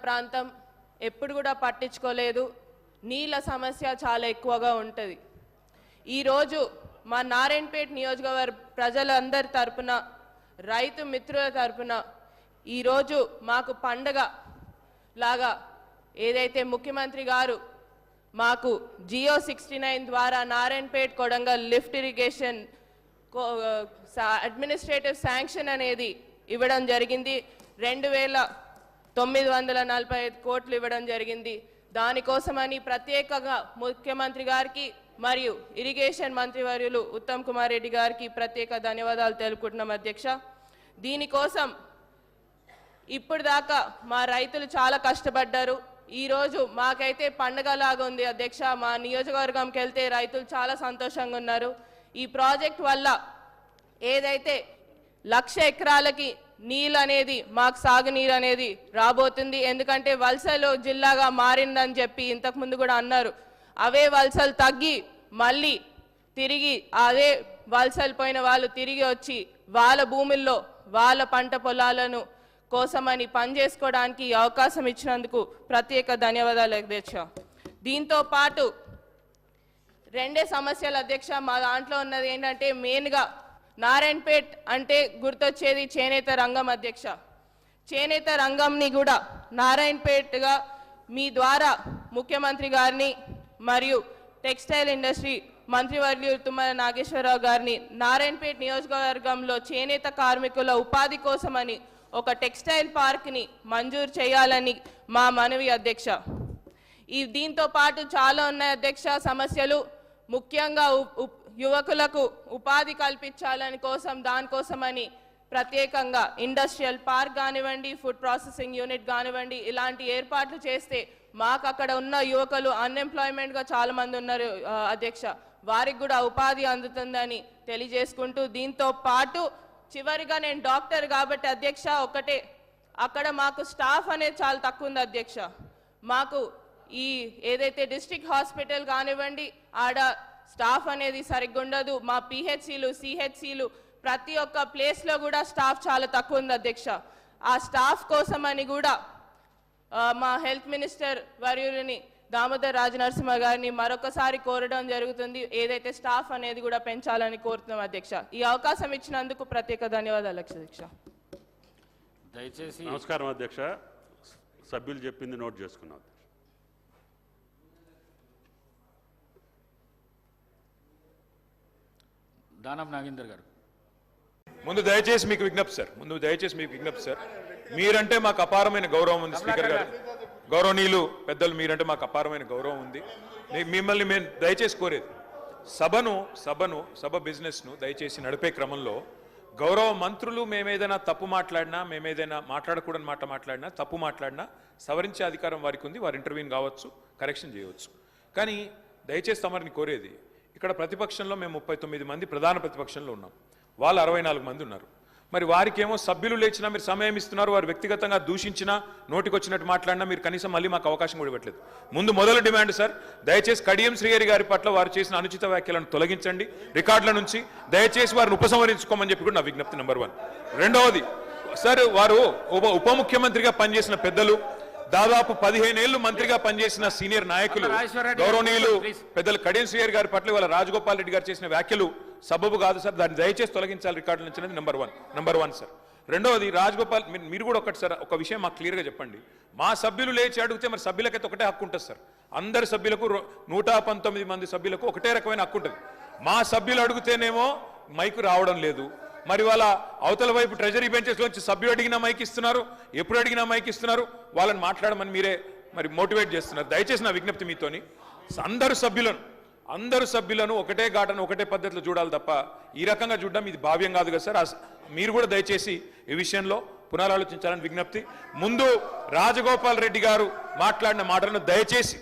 ప్రాంతం ఎప్పుడు కూడా పట్టించుకోలేదు. నీళ్ళ సమస్య చాలా ఎక్కువగా ఉంటుంది. ఈరోజు మా నారాయణపేట నియోజకవర్గ ప్రజలందరి తరపున రైతు మిత్రుల తరపున ఈరోజు మాకు పండగ లాగా ఏదైతే ముఖ్యమంత్రి గారు మాకు జియో సిక్స్టీ నైన్ ద్వారా Narayanpet Kodangal lift irrigation administrative sanction అనేది ఇవ్వడం జరిగింది. రెండు వేల తొమ్మిది వందల నలభై ఐదు కోట్లు ఇవ్వడం జరిగింది. దానికోసమని ప్రత్యేకంగా ముఖ్యమంత్రి గారికి మరియు ఇరిగేషన్ మంత్రివర్యులు ఉత్తమ్ కుమార్ రెడ్డి గారికి ప్రత్యేక ధన్యవాదాలు తెలుపుకుంటున్నాం అధ్యక్ష. దీనికోసం ఇప్పుడు దాకా మా రైతులు చాలా కష్టపడ్డారు. ఈరోజు మాకైతే పండగలాగా ఉంది అధ్యక్ష. మా నియోజకవర్గంకి వెళ్తే రైతులు చాలా సంతోషంగా ఉన్నారు. ఈ ప్రాజెక్ట్ వల్ల ఏదైతే లక్ష ఎకరాలకి నీళ్ళు అనేది మాకు సాగునీరు అనేది రాబోతుంది. ఎందుకంటే వలసలు జిల్లాగా మారిందని చెప్పి ఇంతకుముందు కూడా అన్నారు. అవే వలసలు తగ్గి మళ్ళీ తిరిగి అదే వలసలు పోయిన వాళ్ళు తిరిగి వచ్చి వాళ్ళ భూముల్లో వాళ్ళ పంట పొలాలను కోసమని పనిచేసుకోవడానికి అవకాశం ఇచ్చినందుకు ప్రత్యేక ధన్యవాదాలు అధ్యక్ష. దీంతో పాటు రెండే సమస్యలు అధ్యక్ష మా దాంట్లో ఉన్నది ఏంటంటే మెయిన్గా నారాయణపేట్ అంటే గుర్తొచ్చేది చేనేత రంగం అధ్యక్ష. చేనేత రంగంని కూడా నారాయణపేట్గా మీ ద్వారా ముఖ్యమంత్రి గారిని మరియు టెక్స్టైల్ ఇండస్ట్రీ మంత్రివర్యులు తుమ్మల నాగేశ్వరరావు గారిని నారాయణపేట్ నియోజకవర్గంలో చేనేత కార్మికుల ఉపాధి కోసమని ఒక టెక్స్టైల్ పార్క్ని మంజూరు చేయాలని మా మనవి అధ్యక్ష. ఈ దీంతో పాటు చాలా ఉన్నాయి అధ్యక్ష సమస్యలు. ముఖ్యంగా యువకులకు ఉపాధి కల్పించాలని కోసం దానికోసమని ప్రత్యేకంగా ఇండస్ట్రియల్ పార్క్ కానివ్వండి ఫుడ్ ప్రాసెసింగ్ యూనిట్ కానివ్వండి ఇలాంటి ఏర్పాట్లు చేస్తే మాకు అక్కడ ఉన్న యువకులు అన్ఎంప్లాయ్మెంట్గా చాలామంది ఉన్నారు అధ్యక్ష. వారికి కూడా ఉపాధి అందుతుందని తెలియజేసుకుంటూ దీంతో పాటు చివరిగా నేను డాక్టర్ కాబట్టి అధ్యక్ష ఒకటే అక్కడ మాకు స్టాఫ్ అనేది చాలా తక్కువ ఉంది అధ్యక్ష. మాకు ఈ ఏదైతే డిస్ట్రిక్ట్ హాస్పిటల్ కానివ్వండి ఆడ స్టాఫ్ అనేది సరిగ్గా ఉండదు మా పిహెచ్సిలు సిహెచ్సిలు ప్రతి ఒక్క ప్లేస్లో కూడా స్టాఫ్ చాలా తక్కువ ఉంది అధ్యక్ష. ఆ స్టాఫ్ కోసమని కూడా ఆ, మా హెల్త్ మినిస్టర్ వర్యులని దామోదర్ రాజనరసింహ గారిని మరొకసారి కోరడం జరుగుతుంది. ఏదైతే స్టాఫ్ అనేది కూడా పెంచాలని కోరుతున్నాం అధ్యక్ష. ఈ అవకాశం ఇచ్చినందుకు ప్రత్యేక ధన్యవాదాలు అధ్యక్ష. దయచేసి నమస్కారం అధ్యక్ష. సభ్యులు చెప్పింది నోట్ చేసుకున్నాం. దానం నాగేందర్ గారు. ముందు దయచేసి మీకు విజ్ఞప్తి సార్ ముందు దయచేసి మీకు విజ్ఞప్తి సార్. మీరంటే మాకు అపారమైన గౌరవం ఉంది స్పీకర్ గారు. గౌరవనీయులు పెద్దలు మీరంటే మాకు అపారమైన గౌరవం ఉంది. మిమ్మల్ని మేము దయచేసి కోరేది సభను సభను సభ బిజినెస్ను దయచేసి నడిపే క్రమంలో గౌరవ మంత్రులు మేమేదైనా తప్పు మాట్లాడినా మేమేదైనా మాట్లాడకూడని మాట మాట్లాడినా తప్పు మాట్లాడినా సవరించే అధికారం వారికి ఉంది వారు ఇంటర్వ్యూని కావచ్చు కరెక్షన్ చేయవచ్చు. కానీ దయచేసి తమరిని కోరేది ఇక్కడ ప్రతిపక్షంలో మేము ముప్పై తొమ్మిది మంది ప్రధాన ప్రతిపక్షంలో ఉన్నాం. వాళ్ళు అరవై నాలుగు మంది ఉన్నారు. మరి వారికేమో సభ్యులు లేచినా మీరు సమయం ఇస్తున్నారు వారు వ్యక్తిగతంగా దూషించినా నోటికొచ్చినట్టు మాట్లాడినా మీరు కనీసం మళ్ళీ మాకు అవకాశం కూడా ఇవ్వట్లేదు. ముందు మొదలు డిమాండ్ సార్ దయచేసి కడియం శ్రీహరి గారి పట్ల వారు చేసిన అనుచిత వ్యాఖ్యలను తొలగించండి. రికార్డుల నుంచి దయచేసి వారిని ఉపసంహరించుకోమని చెప్పి కూడా నా విజ్ఞప్తి నెంబర్ వన్ రెండవది సార్ వారు ఉప ఉప ముఖ్యమంత్రిగా పనిచేసిన పెద్దలు దాదాపు పదిహేనేళ్ళు మంత్రిగా పనిచేసిన సీనియర్ నాయకులు గౌరవనీయులు. పెద్దలు కడియం శ్రీహరి గారి పట్ల వాళ్ళ రాజగోపాల్ రెడ్డి గారు చేసిన వ్యాఖ్యలు సబబు కాదు సార్. దాన్ని దయచేసి తొలగించాలి రికార్డుల నుంచి number one number one sir రెండవది రాజగోపాల్ మీరు- కూడా ఒకటి సార్ ఒక విషయం మాకు క్లియర్గా చెప్పండి. మా సభ్యులు లేచి అడిగితే మరి సభ్యులకైతే ఒకటే హక్కు ఉంటుంది సార్ అందరి సభ్యులకు నూట పంతొమ్మిది మంది సభ్యులకు ఒకటే రకమైన హక్కు ఉంటుంది. మా సభ్యులు అడిగితేనేమో మైకు రావడం లేదు. మరి వాళ్ళ అవతల వైపు ట్రెజరీ బెంచెస్లోంచి సభ్యులు అడిగినా మైక్ ఇస్తున్నారు. ఎప్పుడు అడిగినా మైక్ ఇస్తున్నారు? వాళ్ళని మాట్లాడమని మీరే మరి మోటివేట్ చేస్తున్నారు. దయచేసి నా విజ్ఞప్తి మీతోని అందరు సభ్యులను అందరు సభ్యులను ఒకటే ఘాటను ఒకటే పద్ధతిలో చూడాలి తప్ప ఈ రకంగా చూడడం ఇది భావ్యం కాదు కదా సార్. మీరు కూడా దయచేసి ఈ విషయంలో పునరాలోచించాలని విజ్ఞప్తి. ముందు రాజగోపాల్ రెడ్డి గారు మాట్లాడిన మాటలను దయచేసి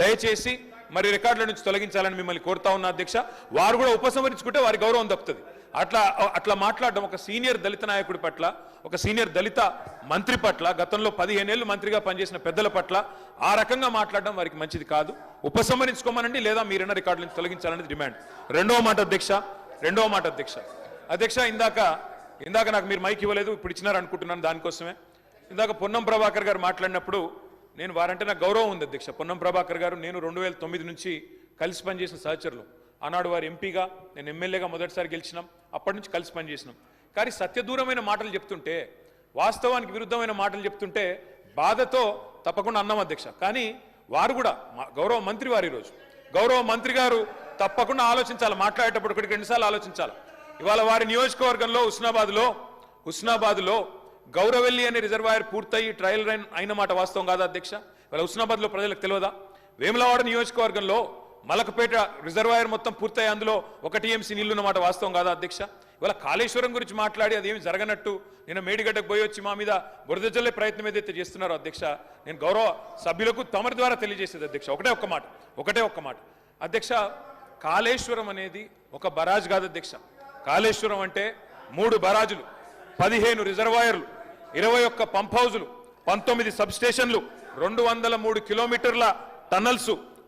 దయచేసి మరి రికార్డుల నుంచి తొలగించాలని మిమ్మల్ని కోరుతా ఉన్న అధ్యక్ష. వారు కూడా ఉపసంహరించుకుంటే వారి గౌరవం దక్కుతుంది అట్లా అట్లా మాట్లాడడం ఒక సీనియర్ దళిత నాయకుడి పట్ల ఒక సీనియర్ దళిత మంత్రి పట్ల గతంలో పదిహేనేళ్ళు మంత్రిగా పనిచేసిన పెద్దల పట్ల ఆ రకంగా మాట్లాడడం వారికి మంచిది కాదు. ఉపసంహరించుకోమనండి లేదా మీరున్న రికార్డుల నుంచి తొలగించాలనేది డిమాండ్. రెండవ మాట అధ్యక్ష రెండవ మాట అధ్యక్ష. అధ్యక్ష ఇందాక ఇందాక నాకు మీరు మైక్ ఇవ్వలేదు ఇప్పుడు ఇచ్చినారు అనుకుంటున్నాను దానికోసమే. ఇందాక పొన్నం ప్రభాకర్ గారు మాట్లాడినప్పుడు నేను వారంటే నాకు గౌరవం ఉంది అధ్యక్ష. పొన్నం ప్రభాకర్ గారు నేను రెండు వేల తొమ్మిది నుంచి కలిసి పనిచేసిన సహచరులు. ఆనాడు వారు ఎంపీగా నేను ఎమ్మెల్యేగా మొదటిసారి గెలిచినాం. అప్పటి నుంచి కలిసి పనిచేసినాం. కానీ సత్యదూరమైన మాటలు చెప్తుంటే వాస్తవానికి విరుద్ధమైన మాటలు చెప్తుంటే బాధతో తప్పకుండా అన్నాం అధ్యక్ష. కానీ వారు కూడా మా- గౌరవ మంత్రి వారు ఈరోజు. గౌరవ మంత్రి గారు తప్పకుండా ఆలోచించాలి. మాట్లాడేటప్పుడు ఒకటికి రెండుసార్లు ఆలోచించాలి. ఇవాళ వారి నియోజకవర్గంలో హుస్నాబాద్లో హుస్నాబాద్లో గౌరవెల్లి అనే రిజర్వాయర్ పూర్తయి ట్రయల్ రైన్ అయిన మాట వాస్తవం కాదా అధ్యక్ష? ఇవాళ హుస్నాబాద్లో ప్రజలకు తెలియదా? వేములవాడ నియోజకవర్గంలో మలకపేట రిజర్వాయర్ మొత్తం పూర్తయి అందులో ఒక టీఎంసీ నీళ్ళు ఉన్నమాట వాస్తవం కాదా అధ్యక్ష? ఇవాళ కాళేశ్వరం గురించి మాట్లాడి అదేమి జరగనట్టు. నేను మేడిగడ్డకు పోయి వచ్చి మా మీద బురద జల్లే ప్రయత్నం ఏదైతే చేస్తున్నారో అధ్యక్ష నేను గౌరవ సభ్యులకు తమరి ద్వారా తెలియజేసేది అధ్యక్ష. ఒకటే ఒక్క మాట ఒకటే ఒక్క మాట. అధ్యక్ష కాళేశ్వరం అనేది ఒక బరాజ్ కాదు అధ్యక్ష. కాళేశ్వరం అంటే మూడు బరాజులు పదిహేను రిజర్వాయర్లు ఇరవై ఒక్క పంప్ హౌజులు పంతొమ్మిది సబ్ స్టేషన్లు రెండు వందల మూడు కిలోమీటర్ల టన్నల్సు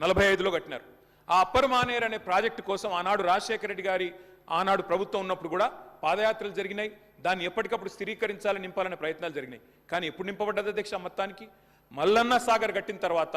నలభై ఐదులో కట్టినారు. ఆ అప్పర్ మానేర్ అనే ప్రాజెక్టు కోసం ఆనాడు రాజశేఖర రెడ్డి గారి ఆనాడు ప్రభుత్వం ఉన్నప్పుడు కూడా పాదయాత్రలు జరిగినాయి. దాన్ని ఎప్పటికప్పుడు స్థిరీకరించాలని నింపాలనే ప్రయత్నాలు జరిగినాయి. కానీ ఎప్పుడు నింపబడ్డది అధ్యక్ష మొత్తానికి? మల్లన్న సాగర్ కట్టిన తర్వాత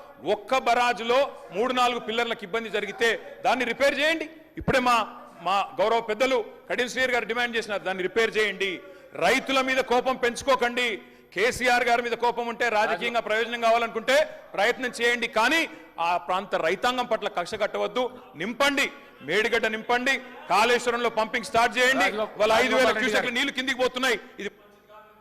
ఒక్క బరాజులో మూడు నాలుగు పిల్లర్లకు ఇబ్బంది జరిగితే దాన్ని రిపేర్ చేయండి. ఇప్పుడే మా మా గౌరవ పెద్దలు కడియం శ్రీయర్ గారు డిమాండ్ చేసినారు దాన్ని రిపేర్ చేయండి. రైతుల మీద కోపం పెంచుకోకండి. కేసీఆర్ గారి మీద కోపం ఉంటే రాజకీయంగా ప్రయోజనం కావాలనుకుంటే ప్రయత్నం చేయండి. కానీ ఆ ప్రాంత రైతాంగం పట్ల కక్ష కట్టవద్దు. నింపండి మేడిగడ్డ నింపండి కాళేశ్వరంలో పంపింగ్ స్టార్ట్ చేయండి. వాళ్ళ ఐదు వేల క్యూసెక్ల నీళ్ళు కిందికి పోతున్నాయి. ఇది